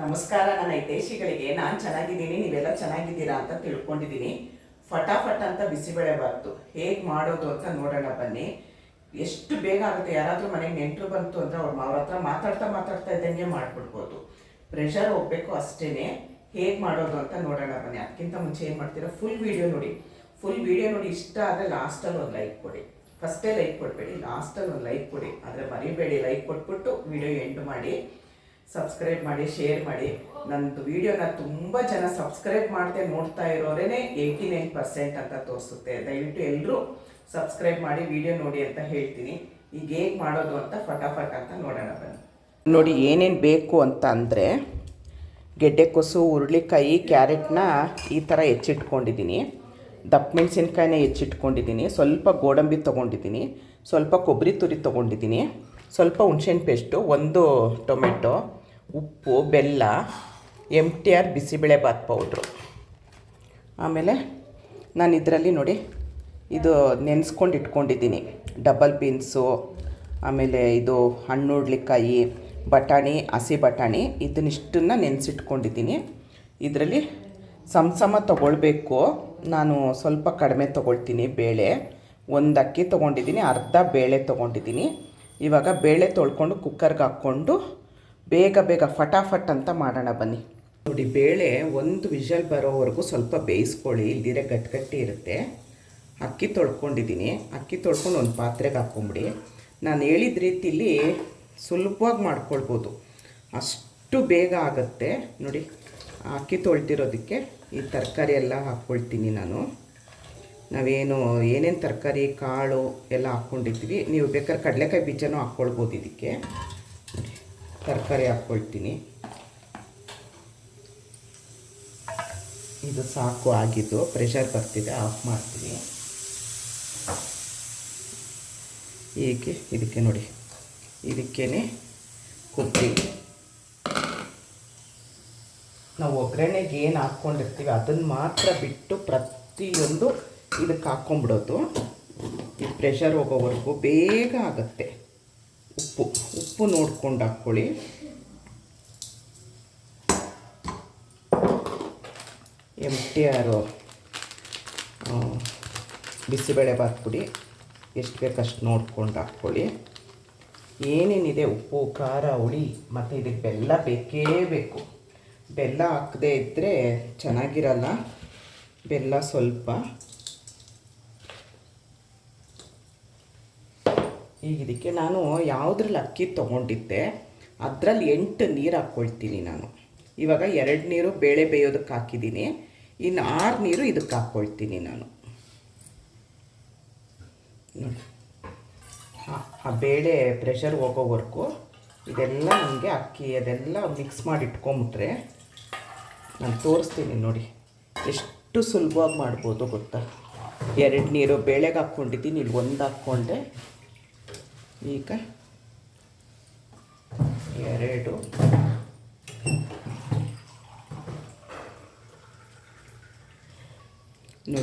ನಮಸ್ಕಾರ ನನ್ನ ಹಿತೈಷಿಗಳಿಗೆ. ನಾನು ಚೆನ್ನಾಗಿದ್ದೀನಿ, ನೀವೆಲ್ಲ ಚೆನ್ನಾಗಿದ್ದೀರಾ ಅಂತ ತಿಳ್ಕೊಂಡಿದ್ದೀನಿ. ಫಟಾಫಟ್ ಅಂತ ಬಿಸಿಬೇಳೆ ಬಾರ್ತು ಹೇಗೆ ಮಾಡೋದು ಅಂತ ನೋಡೋಣ ಬನ್ನಿ. ಎಷ್ಟು ಬೇಗ ಆಗುತ್ತೆ? ಯಾರಾದರೂ ಮನೆಗೆ ನೆಂಟರು ಬಂತು ಅಂದರೆ ಅವ್ರು ಅವ್ರ ಹತ್ರ ಮಾತಾಡ್ತಾ ಮಾತಾಡ್ತಾ ಇದ್ದಂಗೆ ಮಾಡಿಬಿಡ್ಬೋದು. ಪ್ರೆಷರ್ ಹೋಗ್ಬೇಕು ಅಷ್ಟೇ ಹೇಗೆ ಮಾಡೋದು ಅಂತ ನೋಡೋಣ ಬನ್ನಿ. ಅದಕ್ಕಿಂತ ಮುಂಚೆ ಏನು ಮಾಡ್ತೀರಾ? ಫುಲ್ ವಿಡಿಯೋ ನೋಡಿ. ಫುಲ್ ವಿಡಿಯೋ ನೋಡಿ ಇಷ್ಟ ಆದರೆ ಲಾಸ್ಟಲ್ಲಿ ಒಂದು ಲೈಕ್ ಕೊಡಿ. ಫಸ್ಟೇ ಲೈಕ್ ಕೊಡಬೇಡಿ. ಲಾಸ್ಟಲ್ಲಿ ಒಂದು ಲೈಕ್ ಕೊಡಿ. ಆದರೆ ಮರಿಬೇಡಿ. ಲೈಕ್ ಕೊಟ್ಬಿಟ್ಟು ವಿಡಿಯೋ ಎಂಡ್ ಮಾಡಿ. ಸಬ್ಸ್ಕ್ರೈಬ್ ಮಾಡಿ ಶೇರ್ ಮಾಡಿ. ನಂದು ವಿಡಿಯೋನ ತುಂಬ ಜನ ಸಬ್ಸ್ಕ್ರೈಬ್ ಮಾಡದೆ ನೋಡ್ತಾ ಇರೋರೇನೆ ಏಯ್ಟಿ ನೈನ್ ಪರ್ಸೆಂಟ್ ಅಂತ ತೋರಿಸುತ್ತೆ. ದಯವಿಟ್ಟು ಎಲ್ಲರೂ ಸಬ್ಸ್ಕ್ರೈಬ್ ಮಾಡಿ ವಿಡಿಯೋ ನೋಡಿ ಅಂತ ಹೇಳ್ತೀನಿ. ಈಗ ಹೇಗೆ ಮಾಡೋದು ಅಂತ ಫಟಾಫಟ್ ಅಂತ ನೋಡೋಣ ಬನ್ನಿ. ನೋಡಿ ಏನೇನು ಬೇಕು ಅಂತ ಅಂದರೆ ಗೆಡ್ಡೆಕೋಸು ಹುರುಳಿಕಾಯಿ, ಕ್ಯಾರೆಟ್ನ ಈ ಥರ ಹೆಚ್ಚಿಟ್ಕೊಂಡಿದ್ದೀನಿ. ದಪ್ಪ ಮೆಣಸಿನ್ಕಾಯಿನ ಹೆಚ್ಚಿಟ್ಕೊಂಡಿದ್ದೀನಿ. ಸ್ವಲ್ಪ ಗೋಡಂಬಿ ತೊಗೊಂಡಿದ್ದೀನಿ. ಸ್ವಲ್ಪ ಕೊಬ್ಬರಿ ತುರಿ ತೊಗೊಂಡಿದ್ದೀನಿ. ಸ್ವಲ್ಪ ಹುಣ್ಸೆಹಣ್ಣು ಪೇಸ್ಟು ಒಂದು ಟೊಮೆಟೊ. ಉಪ್ಪು, ಬೆಲ್ಲ M T R bisibele bath powder. ಆಮೇಲೆ ನಾನು ಇದರಲ್ಲಿ ನೋಡಿ, ಇದು ನೆನೆಸ್ಕೊಂಡು ಇಟ್ಕೊಂಡಿದ್ದೀನಿ. ಡಬಲ್ ಬೀನ್ಸು ಆಮೇಲೆ ಇದು ಹಣ್ಣು ಹಣ್ಣುಡ್ಲಿಕಾಯಿ ಬಟಾಣಿ, ಹಸಿ ಬಟಾಣಿ, ಇದನ್ನಿಷ್ಟನ್ನು ನೆನೆಸಿಟ್ಕೊಂಡಿದ್ದೀನಿ. ಇದರಲ್ಲಿ ಸಮಸಮ ಸಮ ತೊಗೊಳ್ಬೇಕು. ನಾನು ಸ್ವಲ್ಪ ಕಡಿಮೆ ತೊಗೊಳ್ತೀನಿ ಬೇಳೆ. ಒಂದು ಅಕ್ಕಿ ತೊಗೊಂಡಿದ್ದೀನಿ, ಅರ್ಧ ಬೇಳೆ ತೊಗೊಂಡಿದ್ದೀನಿ. ಇವಾಗ ಬೇಳೆ ತೊಳ್ಕೊಂಡು ಕುಕ್ಕರ್ಗೆ ಹಾಕ್ಕೊಂಡು ಬೇಗ ಬೇಗ ಫಟಾಫಟ್ ಅಂತ ಮಾಡೋಣ ಬನ್ನಿ. ನೋಡಿ, ಬೇಳೆ ಒಂದು ವಿಷಲ್ ಬರೋವರೆಗೂ ಸ್ವಲ್ಪ ಬೇಯಿಸ್ಕೊಳ್ಳಿ. ಇಲ್ದಿರೆ ಗಟ್ಟಿ ಇರುತ್ತೆ. ಅಕ್ಕಿ ತೊಳ್ಕೊಂಡಿದ್ದೀನಿ. ಅಕ್ಕಿ ತೊಳ್ಕೊಂಡು ಒಂದು ಪಾತ್ರೆಗೆ ಹಾಕ್ಕೊಂಬಿಡಿ. ನಾನು ಹೇಳಿದ ರೀತಿಲಿ ಸುಲಭವಾಗಿ ಮಾಡ್ಕೊಳ್ಬೋದು. ಅಷ್ಟು ಬೇಗ ಆಗುತ್ತೆ. ನೋಡಿ, ಅಕ್ಕಿ ತೊಳ್ತಿರೋದಕ್ಕೆ ಈ ತರಕಾರಿ ಎಲ್ಲ ಹಾಕ್ಕೊಳ್ತೀನಿ ನಾನು. ನಾವೇನು, ಏನೇನು ತರಕಾರಿ, ಕಾಳು ಎಲ್ಲ ಹಾಕ್ಕೊಂಡಿರ್ತೀವಿ ನೀವು ಬೇಕಾದ್ರೆ ಕಡಲೆಕಾಯಿ ಬೀಜನೂ ಹಾಕ್ಕೊಳ್ಬೋದು ಇದಕ್ಕೆ. ತರಕಾರಿ ಹಾಕ್ಕೊಳ್ತೀನಿ. ಇದು ಸಾಕು ಆಗಿದ್ದು ಪ್ರೆಷರ್ ಬರ್ತಿದೆ ಆಫ್ ಮಾಡ್ತೀನಿ. ಹೀಗೆ ಇದಕ್ಕೆ ನೋಡಿ. ಇದಕ್ಕೇ ಕೊಬ್ಬರಿ ನಾವು ಒಗ್ಗರಣೆಗೆ ಏನು ಹಾಕ್ಕೊಂಡಿರ್ತೀವಿ ಅದನ್ನು ಮಾತ್ರ ಬಿಟ್ಟು ಪ್ರತಿಯೊಂದು ಇದಕ್ಕೆ ಹಾಕ್ಕೊಂಬಿಡೋದು ಇದು ಪ್ರೆಷರ್ ಹೋಗೋವರೆಗೂ ಬೇಗ ಆಗುತ್ತೆ. ಉಪ್ಪು ಉಪ್ಪು ನೋಡ್ಕೊಂಡು ಹಾಕ್ಕೊಳ್ಳಿ. ಎಂ ಟಿ ಆರು ಬಿಸಿಬೇಳೆ ಬಾತ್ ಪುಡಿ ಎಷ್ಟು ಬೇಕಷ್ಟು ನೋಡ್ಕೊಂಡು ಹಾಕ್ಕೊಳ್ಳಿ. ಏನೇನಿದೆ ಉಪ್ಪು, ಖಾರ, ಹುಳಿ, ಮತ್ತು ಇದಕ್ಕೆ ಬೆಲ್ಲ ಬೇಕೇ ಬೇಕು. ಬೆಲ್ಲ ಹಾಕದೇ ಇದ್ದರೆ ಚೆನ್ನಾಗಿರಲ್ಲ. ಬೆಲ್ಲ ಸ್ವಲ್ಪ ಈಗ ಇದಕ್ಕೆ ನಾನು ಯಾವುದ್ರಲ್ಲಿ ಅಕ್ಕಿ ತೊಗೊಂಡಿದ್ದೆ, ಅದರಲ್ಲಿ ಎಂಟು ನೀರು ಹಾಕ್ಕೊಳ್ತೀನಿ ನಾನು. ಇವಾಗ ಎರಡು ನೀರು ಬೇಳೆ ಬೇಯೋದಕ್ಕೆ ಹಾಕಿದ್ದೀನಿ, ಇನ್ನು ಆರು ನೀರು ಇದಕ್ಕೆ ಹಾಕ್ಕೊಳ್ತೀನಿ ನಾನು. ನೋಡಿ. ಆ- ಬೇಳೆ ಪ್ರೆಷರ್ ಹೋಗೋವರೆಗೂ ಇದೆಲ್ಲ ನನಗೆ ಅಕ್ಕಿ ಅದೆಲ್ಲ ಮಿಕ್ಸ್ ಮಾಡಿ ಇಟ್ಕೊಂಬಿಟ್ರೆ ನಾನು ತೋರಿಸ್ತೀನಿ ನೋಡಿ. ಎಷ್ಟು ಸುಲಭವಾಗಿ ಮಾಡ್ಬೋದು ಗೊತ್ತಾ? ಎರಡು ನೀರು ಬೇಳೆಗೆ ಹಾಕ್ಕೊಂಡಿದ್ದೀನಿ, ಇಲ್ಲಿ ಒಂದು ಹಾಕ್ಕೊಂಡೆ. ಈಗ ಎರಡು.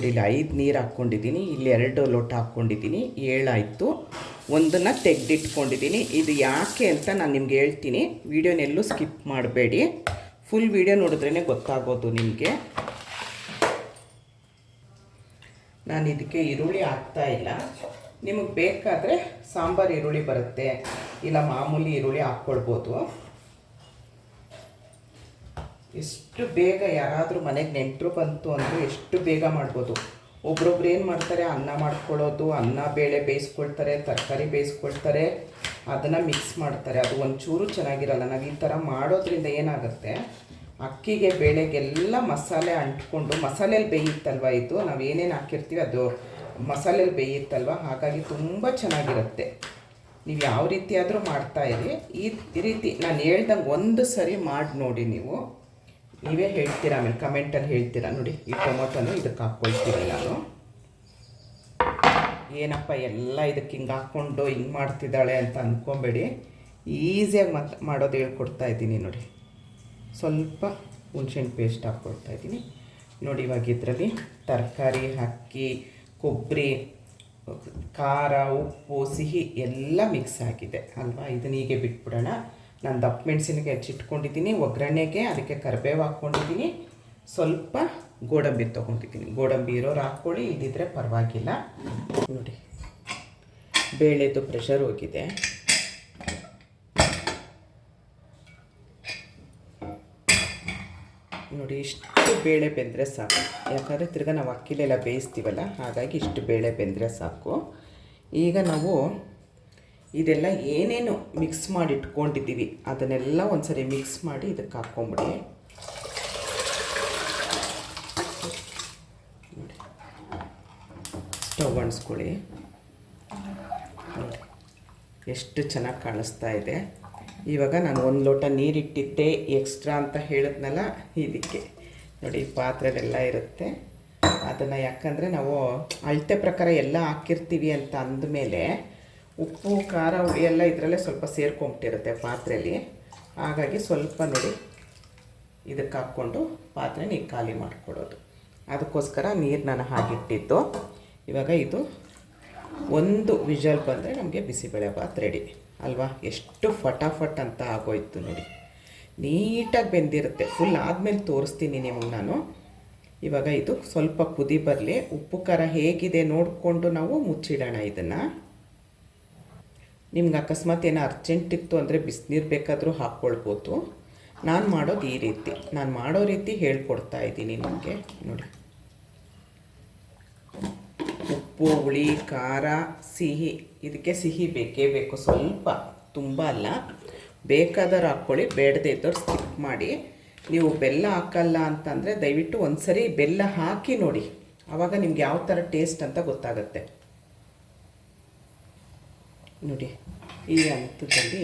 ಇಲ್ಲಿ ಐದು ನೀರು ಹಾಕ್ಕೊಂಡಿದ್ದೀನಿ, ಇಲ್ಲಿ ಎರಡು ಲೋಟ ಹಾಕ್ಕೊಂಡಿದ್ದೀನಿ ಏಳಾಯಿತು ಒಂದನ್ನು ತೆಗೆದಿಟ್ಕೊಂಡಿದ್ದೀನಿ. ಇದು ಯಾಕೆ ಅಂತ ನಾನು ನಿಮ್ಗೆ ಹೇಳ್ತೀನಿ. ವೀಡಿಯೋನೆಲ್ಲೂ ಸ್ಕಿಪ್ ಮಾಡಬೇಡಿ. ಫುಲ್ ವೀಡಿಯೋ ನೋಡಿದ್ರೇ ಗೊತ್ತಾಗೋದು ನಿಮಗೆ. ನಾನು ಇದಕ್ಕೆ ಈರುಳ್ಳಿ ಹಾಕ್ತಾ ಇಲ್ಲ. ನಿಮಗೆ ಬೇಕಾದರೆ ಸಾಂಬಾರು ಈರುಳ್ಳಿ ಬರುತ್ತೆ. ಇಲ್ಲ ಮಾಮೂಲಿ ಈರುಳ್ಳಿ ಹಾಕ್ಕೊಳ್ಬೋದು. ಎಷ್ಟು ಬೇಗ ಯಾರಾದರೂ ಮನೆಗೆ ನೆಂಟರು ಬಂತು ಅಂದರೆ ಎಷ್ಟು ಬೇಗ ಮಾಡ್ಬೋದು. ಒಬ್ರೊಬ್ರು ಏನು ಮಾಡ್ತಾರೆ? ಅನ್ನ ಮಾಡ್ಕೊಳ್ಳೋದು, ಅನ್ನ ಬೇಳೆ ಬೇಯಿಸ್ಕೊಳ್ತಾರೆ, ತರಕಾರಿ ಬೇಯಿಸ್ಕೊಳ್ತಾರೆ, ಅದನ್ನು ಮಿಕ್ಸ್ ಮಾಡ್ತಾರೆ. ಅದು ಒಂಚೂರು ಚೆನ್ನಾಗಿರಲ್ಲ. ನಾವು ಈ ಥರ ಮಾಡೋದ್ರಿಂದ ಏನಾಗುತ್ತೆ? ಅಕ್ಕಿಗೆ ಬೇಳೆಗೆಲ್ಲ ಮಸಾಲೆ ಅಂಟ್ಕೊಂಡು ಮಸಾಲೆಯಲ್ಲಿ ಬೇಯುತ್ತಲ್ವ ಇದು? ನಾವು ಏನೇನು ಹಾಕಿರ್ತೀವಿ ಅದು ಮಸಾಲೆಯಲ್ಲಿ ಬೇಯುತ್ತಲ್ವ? ಹಾಗಾಗಿ ತುಂಬ ಚೆನ್ನಾಗಿರುತ್ತೆ. ನೀವು ಯಾವ ರೀತಿ ಆದರೂ ಇರಿ. ಈ ರೀತಿ ನಾನು ಹೇಳ್ದಂಗೆ ಒಂದು ಸರಿ ಮಾಡಿ ನೋಡಿ ನೀವು. ನೀವೇ ಹೇಳ್ತೀರಾ, ಆಮೇಲೆ ಕಮೆಂಟಲ್ಲಿ ಹೇಳ್ತೀರಾ? ನೋಡಿ, ಈ ಟೊಮೊಟೊನು ಇದಕ್ಕೆ ಹಾಕ್ಕೊಳ್ತೀನಿ ನಾನು. ಏನಪ್ಪ ಎಲ್ಲ ಇದಕ್ಕೆ ಹಿಂಗೆ ಹಾಕ್ಕೊಂಡು ಹಿಂಗೆ ಮಾಡ್ತಿದ್ದಾಳೆ ಅಂತ ಅಂದ್ಕೊಬೇಡಿ ಈಸಿಯಾಗಿ ಮತ್ತೆ ಮಾಡೋದು ಹೇಳ್ಕೊಡ್ತಾ ಇದ್ದೀನಿ ನೋಡಿ. ಸ್ವಲ್ಪ ಹುಣ್ಸೆಹಣ್ಣು ಪೇಸ್ಟ್ ಹಾಕ್ಕೊಳ್ತಾ ಇದ್ದೀನಿ. ನೋಡಿ ಇವಾಗ ಇದರಲ್ಲಿ ತರಕಾರಿ ಅಕ್ಕಿ ಕೊಬ್ಬರಿ, ಖಾರ, ಉಪ್ಪು, ಸಿಹಿ ಎಲ್ಲ ಮಿಕ್ಸ್ ಆಗಿದೆ ಅಲ್ವಾ? ಇದನ್ನ ಹೀಗೆ ಬಿಟ್ಬಿಡೋಣ. ನಾನು ದಪ್ಪ ಮೆಣಸಿನಿಗೆ ಹೆಚ್ಚಿಟ್ಕೊಂಡಿದ್ದೀನಿ ಒಗ್ಗರಣೆಗೆ ಅದಕ್ಕೆ ಕರಿಬೇವು ಹಾಕ್ಕೊಂಡಿದ್ದೀನಿ. ಸ್ವಲ್ಪ ಗೋಡಂಬಿ ತೊಗೊಂಡಿದ್ದೀನಿ. ಗೋಡಂಬಿ ಇರೋರು ಹಾಕ್ಕೊಳ್ಳಿ ಇಲ್ಲಿದ್ದರೆ ಪರವಾಗಿಲ್ಲ. ನೋಡಿ, ಬೇಳೆದು ಪ್ರೆಷರ್ ಹೋಗಿದೆ. ನೋಡಿ, ಇಷ್ಟು ಬೇಳೆ ಬೆಂದರೆ ಸಾಕು. ಯಾಕಂದರೆ ತಿರ್ಗ ನಾವು ಅಕ್ಕಿಲೆಲ್ಲ ಬೇಯಿಸ್ತೀವಲ್ಲ, ಹಾಗಾಗಿ ಇಷ್ಟು ಬೇಳೆ ಬೆಂದರೆ ಸಾಕು. ಈಗ ನಾವು ಇದೆಲ್ಲ ಏನೇನು ಮಿಕ್ಸ್ ಮಾಡಿ ಇಟ್ಕೊಂಡಿದ್ದೀವಿ ಅದನ್ನೆಲ್ಲ ಒಂದ್ಸರಿ ಮಿಕ್ಸ್ ಮಾಡಿ ಇದಕ್ಕೆ ಹಾಕ್ಕೊಂಬಿಡಿ. ಸ್ಟವ್ ಅಣಿಸ್ಕೊಳ್ಳಿ ಎಷ್ಟು ಚೆನ್ನಾಗಿ ಕಾಣಿಸ್ತಾ ಇದೆ. ಇವಾಗ ನಾನು ಒಂದು ಲೋಟ ನೀರಿಟ್ಟಿದ್ದೆ ಎಕ್ಸ್ಟ್ರಾ ಅಂತ ಹೇಳಿದ್ನಲ್ಲ, ಇದಕ್ಕೆ. ನೋಡಿ ಪಾತ್ರೆಲೆಲ್ಲ ಇರುತ್ತೆ. ಅದನ್ನು ಯಾಕಂದರೆ ನಾವು ಅಳತೆ ಪ್ರಕಾರ ಎಲ್ಲ ಹಾಕಿರ್ತೀವಿ ಅಂತ ಅಂದಮೇಲೆ ಉಪ್ಪು, ಖಾರ ಎಲ್ಲ ಇದರಲ್ಲೇ ಸ್ವಲ್ಪ ಸೇರ್ಕೊಂಬಿಟ್ಟಿರುತ್ತೆ ಪಾತ್ರೆಯಲ್ಲಿ ಹಾಗಾಗಿ ಸ್ವಲ್ಪ ನೋಡಿ ಇದಕ್ಕೆ ಹಾಕ್ಕೊಂಡು ಪಾತ್ರೆ ನೀರು ಖಾಲಿ ಮಾಡಿಕೊಡೋದು. ಅದಕ್ಕೋಸ್ಕರ ನೀರು ನಾನು ಹಾಗಿಟ್ಟಿದ್ದು. ಇವಾಗ ಇದು ಒಂದು ವಿಜಲ್ ಬಂದರೆ ನಮಗೆ ಬಿಸಿಬೇಳೆ ಭಾತ್ ರೆಡಿ ಅಲ್ವಾ? ಎಷ್ಟು ಫಟಾಫಟ್ ಅಂತ ಆಗೋಯ್ತು ನೋಡಿ. ನೀಟಾಗಿ ಬೆಂದಿರುತ್ತೆ. ಫುಲ್ ಆದಮೇಲೆ ತೋರಿಸ್ತೀನಿ ನಿಮಗೆ ನಾನು. ಇವಾಗ ಇದು ಸ್ವಲ್ಪ ಕುದಿ ಬರಲಿ. ಉಪ್ಪು ಖಾರ ಹೇಗಿದೆ ನೋಡಿಕೊಂಡು ನಾವು ಮುಚ್ಚಿಡೋಣ ಇದನ್ನು. ನಿಮ್ಗೆ ಅಕಸ್ಮಾತ್ ಏನೋ ಅರ್ಜೆಂಟ್ ಇತ್ತು ಅಂದರೆ ಬಿಸಿನೀರು ಬೇಕಾದರೂ ಹಾಕ್ಕೊಳ್ಬೋದು. ನಾನು ಮಾಡೋದು ಈ ರೀತಿ. ನಾನು ಮಾಡೋ ರೀತಿ ಹೇಳ್ಕೊಡ್ತಾ ಇದ್ದೀನಿ ನಿಮಗೆ. ನೋಡಿ. ಉಪ್ಪು, ಹುಳಿ, ಖಾರ, ಸಿಹಿ. ಇದಕ್ಕೆ ಸಿಹಿ ಬೇಕೇ ಬೇಕು. ಸ್ವಲ್ಪ, ತುಂಬ ಅಲ್ಲ. ಬೇಕಾದವ್ರು ಹಾಕ್ಕೊಳ್ಳಿ. ಬೇಡದೇ ಇದ್ದವ್ರು ಸ್ಕಿಪ್ ಮಾಡಿ. ನೀವು ಬೆಲ್ಲ ಹಾಕಲ್ಲ ಅಂತಂದರೆ ದಯವಿಟ್ಟು ಒಂದು ಸರಿ ಬೆಲ್ಲ ಹಾಕಿ ನೋಡಿ. ಆವಾಗ ನಿಮ್ಗೆ ಯಾವ ಥರ ಟೇಸ್ಟ್ ಅಂತ ಗೊತ್ತಾಗುತ್ತೆ. ನೋಡಿ, ಈ ಹಂತದಲ್ಲಿ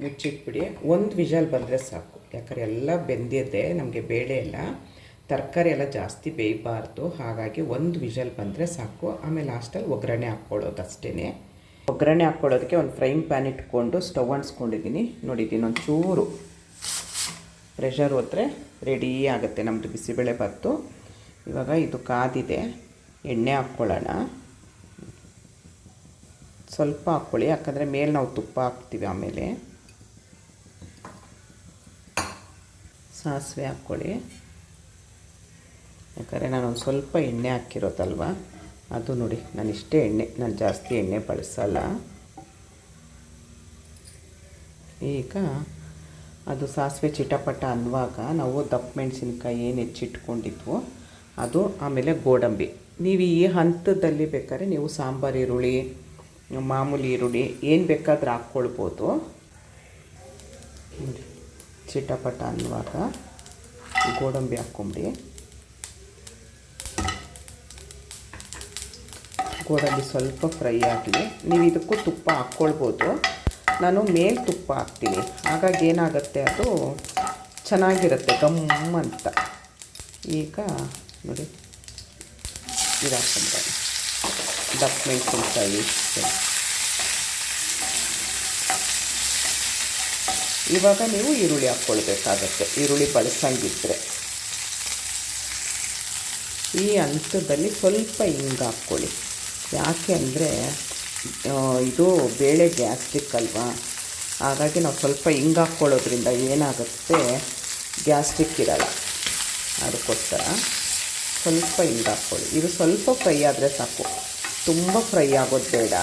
ಮುಚ್ಚಿಟ್ಬಿಡಿ. ಒಂದು ವಿಜಲ್ ಬಂದರೆ ಸಾಕು. ಯಾಕಂದ್ರೆ ಎಲ್ಲ ಬೆಂದಿದೆ, ನಮಗೆ ಬೇಳೆ ಎಲ್ಲ ತರಕಾರಿ ಎಲ್ಲ ಜಾಸ್ತಿ ಬೇಯಬಾರ್ದು. ಹಾಗಾಗಿ ಒಂದು ವಿಷಲ್ ಬಂದರೆ ಸಾಕು. ಆಮೇಲೆ ಲಾಸ್ಟಲ್ಲಿ ಒಗ್ಗರಣೆ ಹಾಕ್ಕೊಳ್ಳೋದು ಅಷ್ಟೇ ಒಗ್ಗರಣೆ ಹಾಕ್ಕೊಳ್ಳೋದಕ್ಕೆ ಒಂದು ಫ್ರೈಂಗ್ ಪ್ಯಾನ್ ಇಟ್ಕೊಂಡು ಸ್ಟವ್ ಅಂಟಿಸ್ಕೊಂಡಿದ್ದೀನಿ. ನೋಡಿದ್ದೀನಿ ಒಂದು ಚೂರು ಪ್ರೆಷರ್ ಹೋದರೆ ರೆಡಿ ಆಗುತ್ತೆ. ನಮ್ಮದು ಬಿಸಿಬೇಳೆ ಭಾತು. ಇವಾಗ ಇದು ಕಾದಿದೆ. ಎಣ್ಣೆ ಹಾಕ್ಕೊಳ್ಳೋಣ. ಸ್ವಲ್ಪ ಹಾಕ್ಕೊಳ್ಳಿ, ಯಾಕಂದರೆ ಮೇಲೆ ನಾವು ತುಪ್ಪ ಹಾಕ್ತೀವಿ ಆಮೇಲೆ. ಸಾಸಿವೆ ಹಾಕ್ಕೊಳ್ಳಿ. ಯಾಕಂದರೆ ನಾನು ಒಂದು ಸ್ವಲ್ಪ ಎಣ್ಣೆ ಹಾಕಿರೋದಲ್ವ? ಅದು ನೋಡಿ, ನಾನು ಇಷ್ಟೇ ಎಣ್ಣೆ, ನಾನು ಜಾಸ್ತಿ ಎಣ್ಣೆ ಬಳಸಲ್ಲ. ಈಗ ಅದು ಸಾಸಿವೆ ಚಿಟಪಟ ಅನ್ನುವಾಗ ನಾವು ದಪ್ಪ ಮೆಣಸಿನ್ಕಾಯಿ ಏನು ಹೆಚ್ಚಿಟ್ಕೊಂಡಿದ್ವು, ಅದು ಆಮೇಲೆ ಗೋಡಂಬಿ. ನೀವು ಈ ಹಂತದಲ್ಲಿ ಬೇಕಾದ್ರೆ ನೀವು ಸಾಂಬಾರು ಈರುಳ್ಳಿ, ಮಾಮೂಲಿ ಈರುಳ್ಳಿ ಏನು ಬೇಕಾದ್ರೂ ಹಾಕ್ಕೊಳ್ಬೋದು. ಚಿಟಪಟ ಅನ್ನುವಾಗ ಗೋಡಂಬಿ ಹಾಕ್ಕೊಂಬಿಡಿ ಗೋಡಂಬಿ ಸ್ವಲ್ಪ ಫ್ರೈ ಆಗಲಿ ನೀವು ಇದಕ್ಕೂ ತುಪ್ಪ ಹಾಕ್ಕೊಳ್ಬೋದು. ನಾನು ಮೇಲೆ ತುಪ್ಪ ಹಾಕ್ತೀನಿ. ಹಾಗಾಗಿ ಏನಾಗುತ್ತೆ ಅದು ಚೆನ್ನಾಗಿರುತ್ತೆ, ಗಮ್ ಅಂತ. ಈಗ ನೋಡಿ, ಇದು ಹಾಕ್ಕೊಂಡ್ರೆ ದಪ್ಪ ಮೆಣಸಿನ್ಕಾಯಿ ಇವಾಗ ನೀವು ಈರುಳ್ಳಿ ಹಾಕ್ಕೊಳ್ಬೇಕಾಗತ್ತೆ. ಈರುಳ್ಳಿ ಬಳಸಂಗಿದ್ರೆ. ಈ ಹಂತದಲ್ಲಿ ಸ್ವಲ್ಪ ಹಿಂಗೆ ಹಾಕ್ಕೊಳ್ಳಿ. ಯಾಕೆ ಅಂದರೆ ಇದು ಬೇಳೆ ಗ್ಯಾಸ್ಟ್ರಿಕ್ ಅಲ್ವಾ? ಹಾಗಾಗಿ ನಾವು ಸ್ವಲ್ಪ ಹಿಂಗೆ ಹಾಕ್ಕೊಳ್ಳೋದ್ರಿಂದ ಏನಾಗುತ್ತೆ? ಗ್ಯಾಸ್ಟ್ರಿಕ್ ಇರಲ್ಲ. ಅದಕ್ಕೋಸ್ಕರ ಸ್ವಲ್ಪ ಹಿಂಗೆ ಹಾಕ್ಕೊಳ್ಳಿ. ಇದು ಸ್ವಲ್ಪ ಫ್ರೈ ಆದರೆ ಸಾಕು. ತುಂಬ ಫ್ರೈ ಆಗೋದು ಬೇಡ.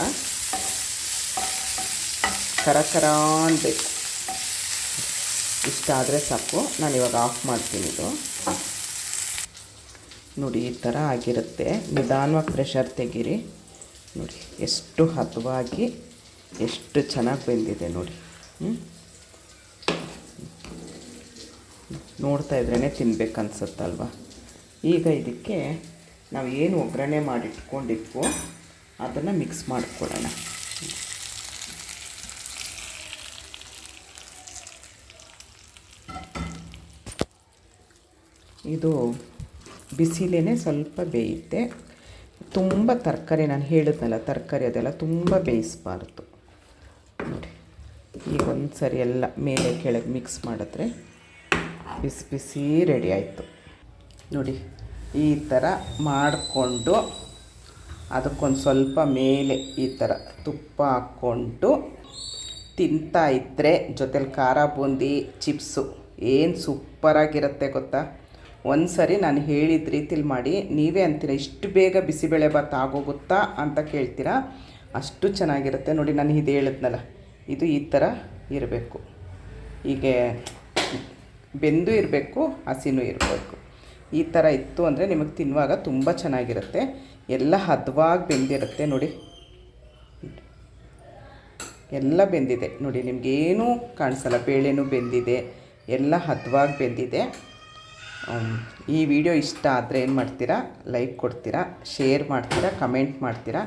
ಕರ ಅನ್ಬೇಕು. ಇಷ್ಟ ಆದರೆ ಸಾಕು. ನಾನು ಇವಾಗ ಆಫ್ ಮಾಡ್ತೀನಿ ಇದು. ನೋಡಿ, ಈ ಥರ ಆಗಿರುತ್ತೆ. ನಿಧಾನವಾಗಿ ಪ್ರೆಷರ್ ತೆಗೀರಿ. ನೋಡಿ, ಎಷ್ಟು ಹದವಾಗಿ, ಎಷ್ಟು ಚೆನ್ನಾಗಿ ಬೆಂದಿದೆ ನೋಡಿ. ನೋಡ್ತಾ ಇದ್ರೇ ತಿನ್ಬೇಕನ್ಸುತ್ತಲ್ವ? ಈಗ ಇದಕ್ಕೆ ನಾವು ಏನು ಒಗ್ಗರಣೆ ಮಾಡಿಟ್ಕೊಂಡಿದ್ವೋ ಅದನ್ನು ಮಿಕ್ಸ್ ಮಾಡಿಕೊಡೋಣ ಇದು ಬಿಸಿಲೇ ಸ್ವಲ್ಪ ಬೇಯುತ್ತೆ ತುಂಬ ತರಕಾರಿ ನಾನು ಹೇಳಿದ್ನಲ್ಲ, ತರಕಾರಿ ಅದೆಲ್ಲ ತುಂಬ ಬೇಯಿಸಬಾರ್ದು. ನೋಡಿ, ಈಗ ಒಂದು ಸರಿ ಎಲ್ಲ ಮೇಲೆ ಕೆಳಗೆ ಮಿಕ್ಸ್ ಮಾಡಿದ್ರೆ ಬಿಸಿ ಬಿಸಿ ರೆಡಿ ಆಯಿತು. ನೋಡಿ, ಈ ಥರ ಮಾಡಿಕೊಂಡು ಅದಕ್ಕೊಂದು ಸ್ವಲ್ಪ ಮೇಲೆ ಈ ಥರ ತುಪ್ಪ ಹಾಕ್ಕೊಂಡು ತಿಂತಾ ಇದ್ದರೆ ಜೊತೆಲಿ ಖಾರ ಬೂಂದಿ, ಚಿಪ್ಸು ಏನು ಸೂಪರಾಗಿರುತ್ತೆ ಗೊತ್ತಾ? ಒಂದು ಸರಿ ನಾನು ಹೇಳಿದ ರೀತಿಲಿ ಮಾಡಿ, ನೀವೇ ಅಂತೀರಾ ಇಷ್ಟು ಬೇಗ ಬಿಸಿಬೇಳೆ ಬಿಸಿಬೇಳೆಭಾತ್ ಆಗೋಗುತ್ತಾ ಅಂತ ಕೇಳ್ತೀರಾ? ಅಷ್ಟು ಚೆನ್ನಾಗಿರುತ್ತೆ. ನೋಡಿ, ನಾನು ಇದು ಹೇಳಿದ್ನಲ್ಲ, ಇದು ಈ ಥರ ಇರಬೇಕು. ಹೀಗೆ ಬೆಂದು ಇರಬೇಕು, ಹಸಿನೂ ಇರಬೇಕು. ಈ ಥರ ಇತ್ತು ಅಂದರೆ ನಿಮಗೆ ತಿನ್ನುವಾಗ ತುಂಬ ಚೆನ್ನಾಗಿರುತ್ತೆ. ಎಲ್ಲ ಹದವಾಗಿ ಬೆಂದಿರುತ್ತೆ, ನೋಡಿ. ಎಲ್ಲ ಬೆಂದಿದೆ. ನೋಡಿ, ನಿಮಗೇನೂ ಕಾಣಿಸಲ್ಲ, ಬೇಳೆನೂ ಬೆಂದಿದೆ. ಎಲ್ಲ ಹದವಾಗಿ ಬೆಂದಿದೆ. ಈ ವಿಡಿಯೋ ಇಷ್ಟ ಆದರೆ ಏನು ಮಾಡ್ತೀರಾ? ಲೈಕ್ ಕೊಡ್ತೀರಾ? ಶೇರ್ ಮಾಡ್ತೀರಾ? ಕಮೆಂಟ್ ಮಾಡ್ತೀರಾ?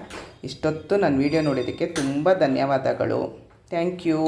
ಇಷ್ಟೊತ್ತು ನನ್ನ ವಿಡಿಯೋ ನೋಡಿದ್ದಕ್ಕೆ ತುಂಬ ಧನ್ಯವಾದಗಳು. Thank you.